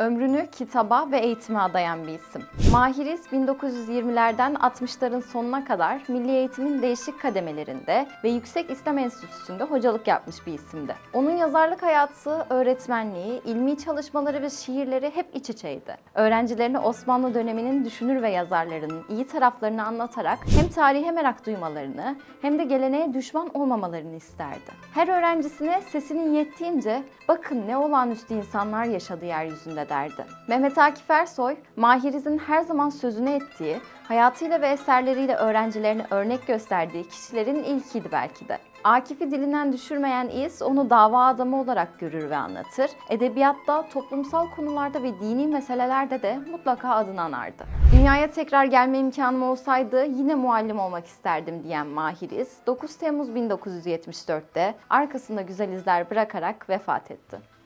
Ömrünü kitaba ve eğitime adayan bir isim. Mahiriz 1920'lerden 60'ların sonuna kadar milli eğitimin değişik kademelerinde ve Yüksek İslam Enstitüsü'nde hocalık yapmış bir isimdi. Onun yazarlık hayatı, öğretmenliği, ilmi çalışmaları ve şiirleri hep iç içeydi. Öğrencilerine Osmanlı döneminin düşünür ve yazarlarının iyi taraflarını anlatarak hem tarihe merak duymalarını hem de geleneğe düşman olmamalarını isterdi. Her öğrencisine sesinin yettiğince bakın ne olağanüstü insanlar yaşadı yeryüzünde derdi. Mehmet Akif Ersoy, Mahiriz'in her zaman sözüne ettiği, hayatıyla ve eserleriyle öğrencilerine örnek gösterdiği kişilerin ilkiydi belki de. Akif'i dilinden düşürmeyen İz onu dava adamı olarak görür ve anlatır. Edebiyatta, toplumsal konularda ve dini meselelerde de mutlaka adını anardı. Dünyaya tekrar gelme imkanım olsaydı yine muallim olmak isterdim diyen Mahiriz, 9 Temmuz 1974'te arkasında güzel izler bırakarak vefat etti.